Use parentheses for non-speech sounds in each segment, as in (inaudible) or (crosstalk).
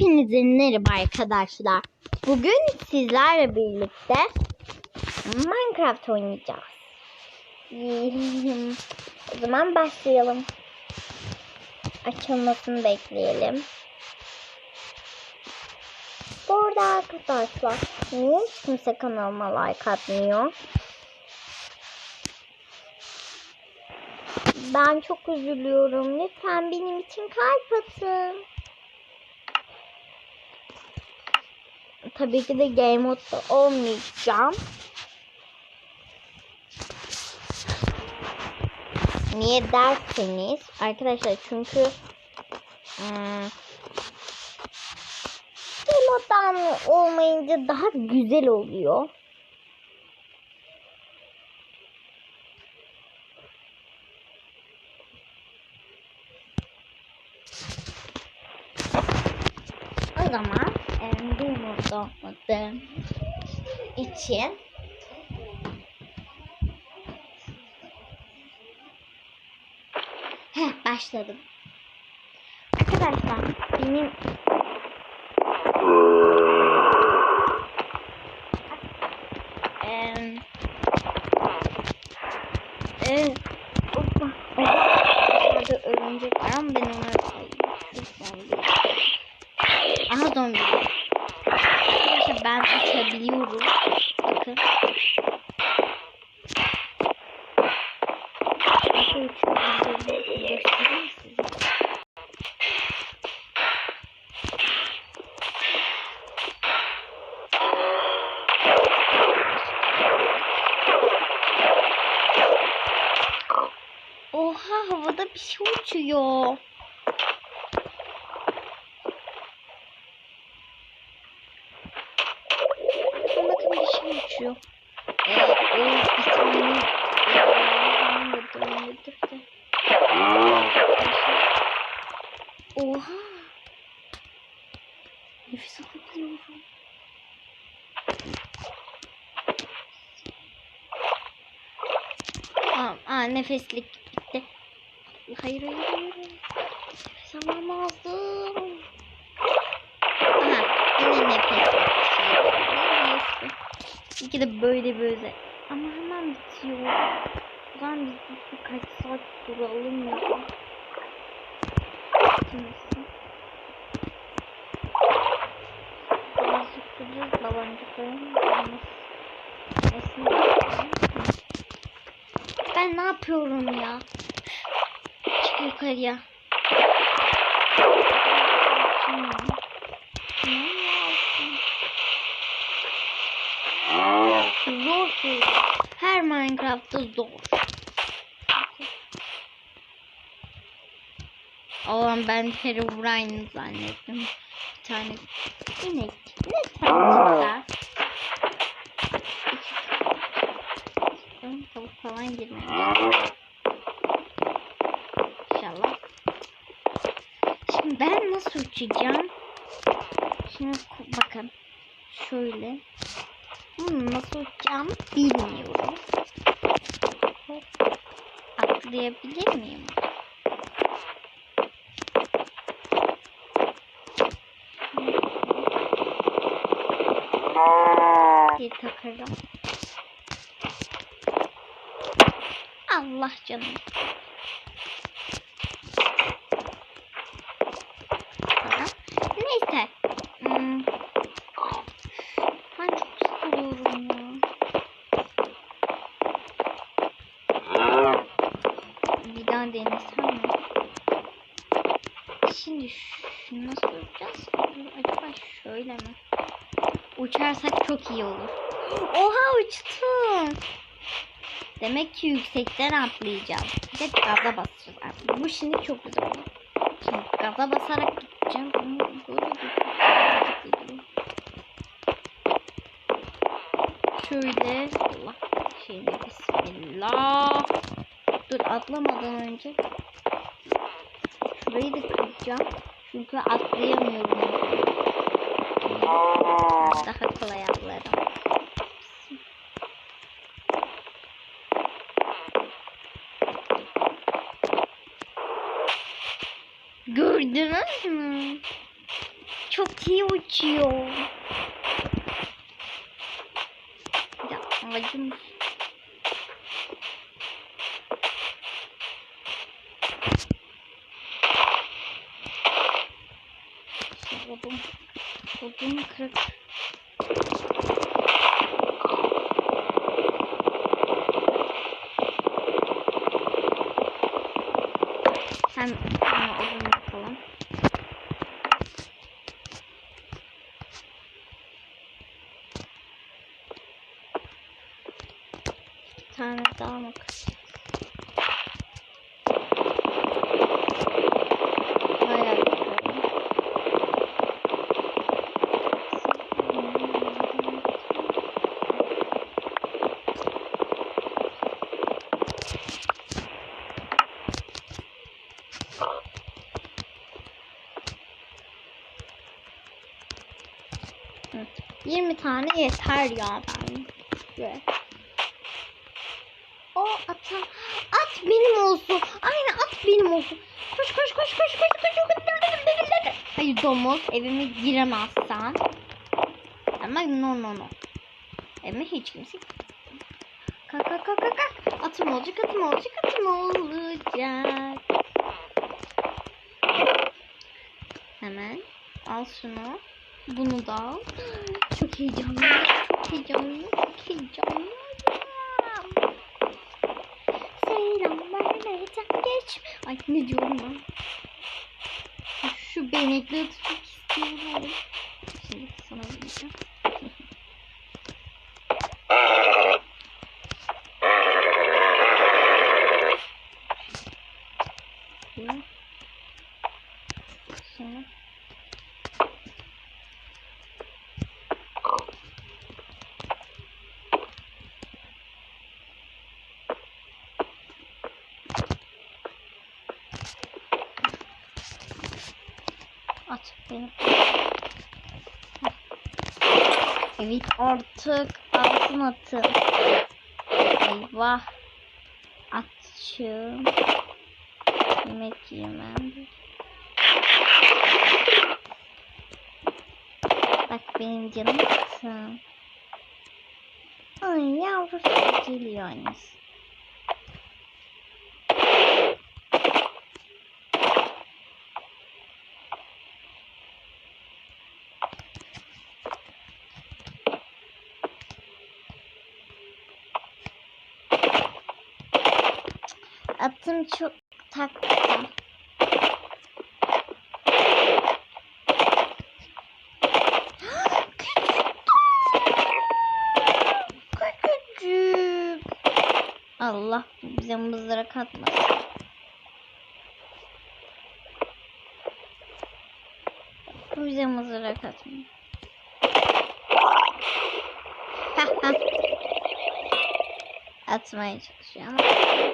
Hepinize merhaba arkadaşlar. Bugün sizlerle birlikte Minecraft oynayacağız. (laughs) o zaman başlayalım. Açılmasını bekleyelim. Bu arada arkadaşlar niye hiç kimse kanalıma like atmıyor? Ben çok üzülüyorum. Lütfen benim için kalp atın. Tabii ki de game modda olmayacağım. Niye derseniz arkadaşlar çünkü game moddan olmayınca daha güzel oluyor. O zaman modda olmadığım için Heh, başladım. Arkadaşlar benim em, em, hoppa, Orada örümcek var ama ben onu Ay, çok zombi. Aha zombi. Arkadaşlar ben uçabiliyorum. Bakın. Nasıl uçabiliyorum? Göstereyim size. Oha havada uçuyor. Bakın şey uçuyor. Anladım, anladım. Oha. Nefes alabiliyorum. Aa, aa nefeslik. Hayır hayır hayır. Lazım. Aha yine nefes. Neyse. İki de böyle böyle. Ama hemen bitiyor. Zaman biz bir- birkaç saat duralım ya. Bitmesin. Birazcık duracağız. Balancıkların Ben ne yapıyorum ya? Yukarıya. Zor şey. Her Minecraft'ta zor. Oğlum ben Herobrine zannettim. Bir tane inek. Ne tane Tavuk falan girmiyor. İnşallah. Şimdi ben nasıl uçacağım? Şimdi bakın. Şöyle. Hmm, nasıl uçacağımı bilmiyorum. Hop. Atlayabilir miyim? Bir takarım. Allah canım. Tamam. Neyse. Hmm. Ben çok sıkılıyorum ya. Bir daha denesem mi? Şimdi şunu nasıl yapacağız? Acaba şöyle mi? Uçarsak çok iyi olur. Oha uçtum. Demek ki yüksekten atlayacağım. Bir de gaza basacağız artık. Bu şimdi çok güzel oldu. Şimdi gaza basarak gideceğim. Böyle bir Şöyle. Allah. Şimdi bismillah. Dur atlamadan önce. Şurayı da kıracağım. Çünkü atlayamıyorum. Daha kolay atlarım. Gördünüz mü? çok iyi uçuyor. Ya ağacım. Odun, odun kırık. Sen bana odun yapalım. Bir tane daha mı kıracağız? Bayağı bir kıralım. Hı, 20 tane yeter ya bence. O ata at benim olsun. Aynen at benim olsun. Koş koş koş koş koş koş. koş. Hayır domuz evime giremezsen. Ama no no no. Evime hiç kimse kalk kalk kalk. kalk. Atım olacak atım olacak atım olacak. Hemen al şunu. Bunu da al. Çok heyecanlı. Heyecanlı. Heyecanlı. Selamlar geç. Ay ne diyorum ben? Şu benekli tutmak istiyorum. Şimdi sana vereceğim. Şimdi. Şimdi. At. Evet artık altın atın. Eyvah. Atçım. Yemek yemem. Bak benim canım atım. Ay yavrusu geliyor annesi. Atım çok taktı. Küçücük. Allah bize mızrak atmasın. Bu bize mızrak atmıyor. Atmaya çalışıyor ama.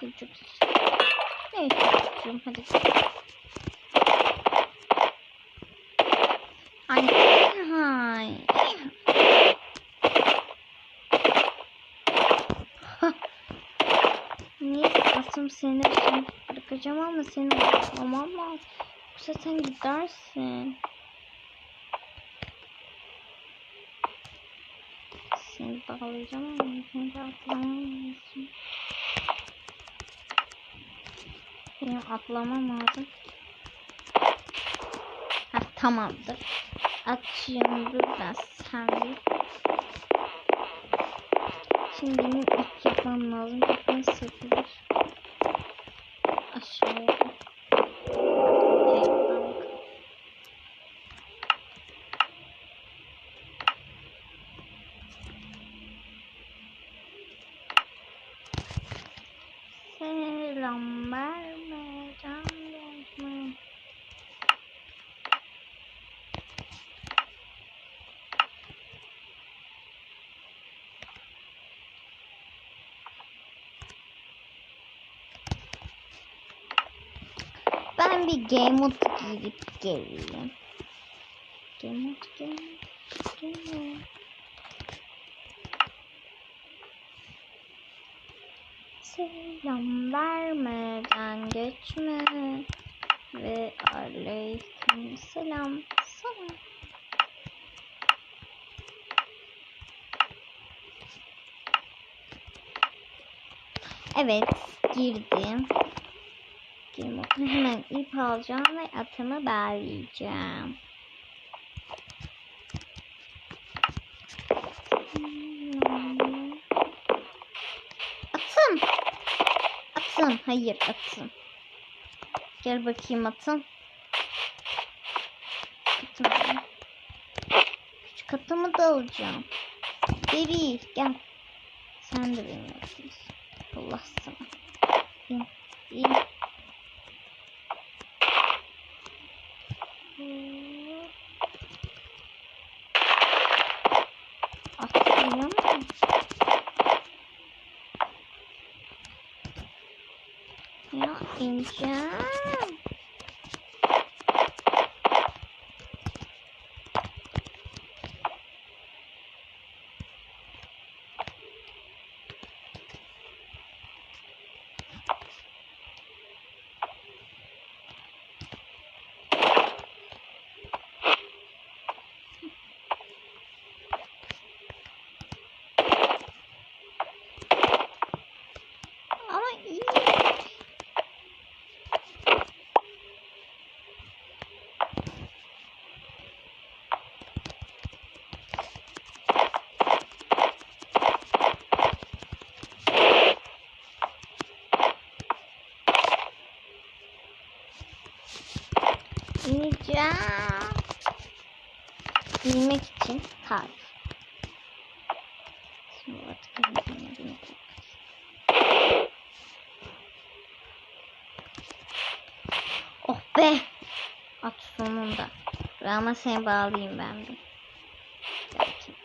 Küçük. Neyse küçüğüm hadi. Ay. Hay. Niye atım seni bırakacağım ama seni atlamam lazım. Yoksa sen gidersin. Seni bağlayacağım ama seni lazım. Benim atlamam lazım. Heh, tamamdır. Dur ben sen. Şimdi benim ilk yapmam lazım. Nasıl yapılır? Aşağıya. Evet, bak. Selam verme can geçme. Ben bir game mode girip geleyim. Game mode, game mode, game mode. Selam vermeden geçme ve aleyküm selam. Selam. Evet girdim. Girdim. Hemen ip alacağım ve atımı bağlayacağım. Atım. Atım. Hayır atım. Gel bakayım atım. Atım. Küçük atımı da alacağım. Deri gel. Sen de benim atımsın. Allah sana. İn. İn. Atlayalım mı? Ya ineceğim. Ama iyi. İneceğim. İnmek için tarif. Oh be. At sonunda. Ama seni bağlayayım ben bir. Gel bakayım.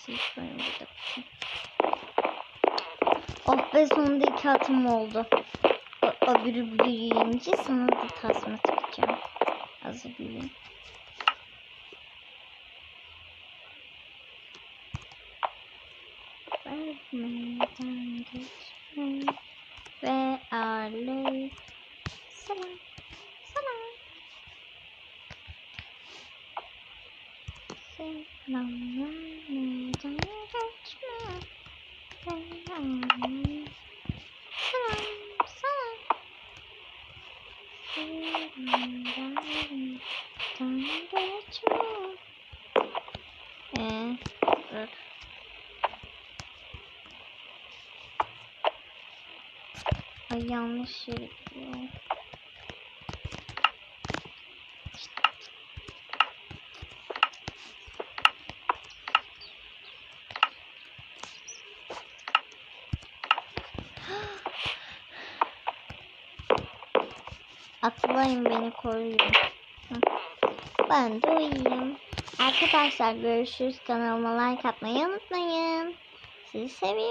Sil şöyle burada bakayım. Oh be sonunda iki atım oldu. O, biri büyüyünce sana da tasma takacağım. Hazır büyüyün. Vermeden geçme ve aley selam selam selam vermeden geçme ve selam vermeden geçme ee, dur. Ay yanlış yere gidiyor. Atlayın beni koruyun. Ben de uyuyayım. Arkadaşlar görüşürüz. Kanalıma like atmayı unutmayın. Sizi seviyorum.